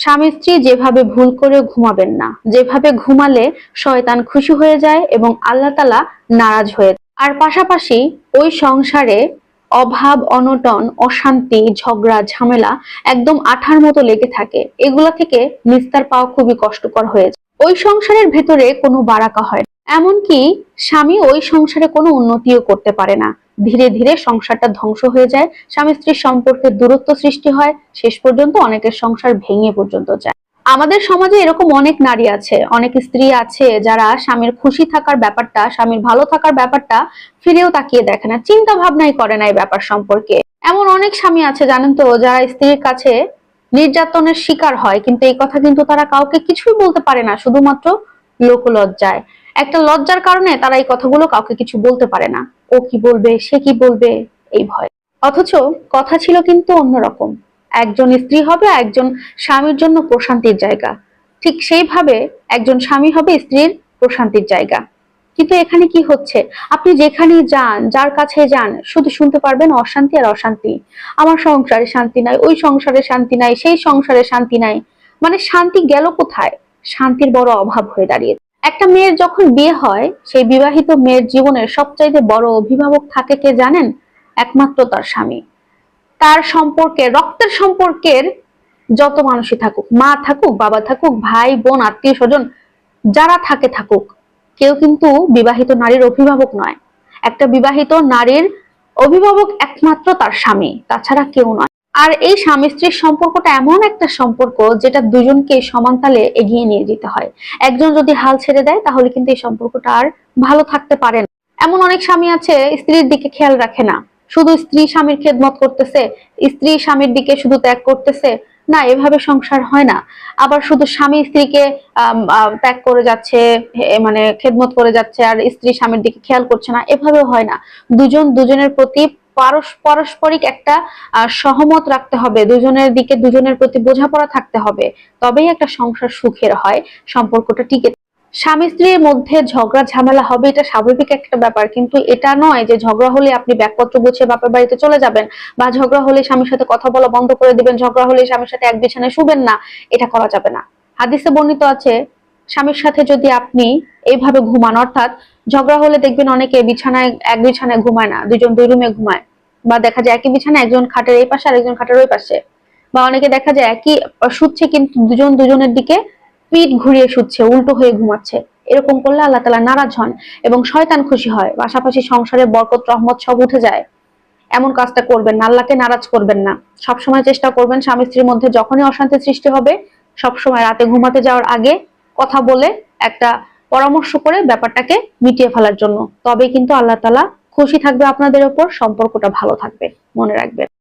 স্বামী স্ত্রী যেভাবে ভুল করে ঘুমাবেন না, যেভাবে ঘুমালে শয়তান খুশি হয়ে যায় এবং আল্লাহ তালা নারাজ হয়ে। আর পাশাপাশি ওই সংসারে অভাব, অনটন, অশান্তি, ঝগড়া, ঝামেলা একদম আঠার মতো লেগে থাকে এগুলা থেকে নিস্তার পাওয়া খুবই কষ্টকর হয়ে যায় ওই সংসারের ভেতরে কোনো বারাকা হয়। এমনকি স্বামী ওই সংসারে কোনো উন্নতিও করতে পারে না ধীরে ধীরে সংসারটা ধ্বংস হয়ে যায়, স্বামী স্ত্রীর সম্পর্কে দূরত্ব সৃষ্টি হয়, শেষ পর্যন্ত অনেকের সংসার ভেঙে পর্যন্ত যায়। আমাদের সমাজে এরকম অনেক নারী আছে, অনেক স্ত্রী আছে যারা স্বামীর খুশি থাকার ব্যাপারটা, স্বামীর ভালো থাকার ব্যাপারটা ফিরেও তাকিয়ে দেখে না, চিন্তা ভাবনাই করে না এই ব্যাপার সম্পর্কে। এমন অনেক স্বামী আছে জানেন তো, যারা স্ত্রীর কাছে নির্যাতনের শিকার হয়, কিন্তু এই কথা কিন্তু তারা কাউকে কিছুই বলতে পারে না, শুধুমাত্র লোকলজ্জায়। একটা লজ্জার কারণে তারা এই কথাগুলো কাউকে কিছু বলতে পারে না। ও কি বলবে, সে কি বলবে, এই ভয়। অথচ কথা ছিল কিন্তু অন্যরকম। একজন স্ত্রী হবে, একজন স্বামীর জন্য প্রশান্তির জায়গা। ঠিক সেইভাবে একজন স্বামী হবে স্ত্রীর প্রশান্তির জায়গা। কিন্তু এখানে কি হচ্ছে? আপনি যেখানে যান, যার কাছে যান, শুধু শুনতে পারবেন অশান্তি আর অশান্তি। আমার সংসারে শান্তি নাই, ওই সংসারে শান্তি নাই, সেই সংসারে শান্তি নাই। মানে শান্তি গেল কোথায়? শান্তির বড় অভাব হয়ে দাঁড়িয়েছে। একটা মেয়ের যখন বিয়ে হয়, সেই বিবাহিত মেয়ের জীবনের সবচাইতে বড় অভিভাবক থাকে কে জানেন? একমাত্র তার স্বামী। তার সম্পর্কে, রক্তের সম্পর্কের যত মানুষই থাকুক, মা থাকুক, বাবা থাকুক, ভাই, বোন, আত্মীয় স্বজন, যারা থাকে থাকুক, কেউ কিন্তু বিবাহিত নারীর অভিভাবক নয়। একটা বিবাহিত নারীর অভিভাবক একমাত্র তার স্বামী, তাছাড়া কেউ নয়। আর এই স্বামী স্ত্রীর সম্পর্কটা এমন একটা সম্পর্ক যেটা দুজনকে সমানতালে এগিয়ে নিয়ে যেতে হয়। একজন যদি হাল ছেড়ে দেয়, তাহলে কিন্তু এই সম্পর্কটা আর ভালো থাকতে পারে না। এমন অনেক স্বামী আছে, স্ত্রীর দিকে খেয়াল রাখে না। শুধু স্ত্রী স্বামীর খেদমত করতেছে, স্ত্রী স্বামীর দিকে শুধু ত্যাগ করতেছে না, এভাবে সংসার হয় না। আবার শুধু স্বামী স্ত্রীকে ত্যাগ করে যাচ্ছে মানে খেদমত করে যাচ্ছে, আর স্ত্রী স্বামীর দিকে খেয়াল করছে না এভাবে হয় না। দুজন, দুজনের প্রতি পারস্পরিক একটা সহমত রাখতে হবে। দুজনের দিকে দুজনের প্রতি বোঝাপড়া থাকতে হবে। তবেই একটা সংসার সুখের হয়, সম্পর্কটা টিকে স্বামী স্ত্রীর মধ্যে ঝগড়া, ঝামেলা হবে, এটা স্বাভাবিক একটা ব্যাপার। কিন্তু এটা নয় যে ঝগড়া হলে আপনি ব্যাগপত্র গুছিয়ে বাপের বাড়িতে চলে যাবেন বা ঝগড়া হলে স্বামীর সাথে কথা বলা বন্ধ করে দিবেন, ঝগড়া হলে স্বামীর সাথে এক বিছানায় শুবেন না, এটা করা যাবে না। হাদিসে বর্ণিত আছে, স্বামীর সাথে যদি আপনি এইভাবে ঘুমান, অর্থাৎ ঝগড়া হলে দেখবেন অনেকে বিছানায়, এক বিছানায় ঘুমায় না দুজন দুই রুমে ঘুমায় বা দেখা যায় একই বিছানায় একজন খাটের এই পাশে আর একজন খাটের ওই পাশে। বা অনেকে দেখা যায় একই, শুচ্ছে কিন্তু দুজন দুজনের দিকে পিঠ ঘুরিয়ে শুচ্ছে, উল্টো হয়ে ঘুমাচ্ছে। এরকম করলে আল্লাহ তালা নারাজ হন এবং শয়তান খুশি হয়। পাশাপাশি সংসারে বরকত, রহমত সব উঠে যায়। এমন কাজটা করবেন না, আল্লাহকে নারাজ করবেন না। সবসময় চেষ্টা করবেন স্বামী স্ত্রীর মধ্যে যখনই অশান্তি সৃষ্টি হবে, সবসময় রাতে ঘুমাতে যাওয়ার আগে কথা বলে একটা পরামর্শ করে ব্যাপারটাকে মিটিয়ে ফেলার জন্য। তবে কিন্তু আল্লাহ তালা খুশি থাকবে আপনাদের ওপর, সম্পর্কটা ভালো থাকবে। মনে রাখবেন।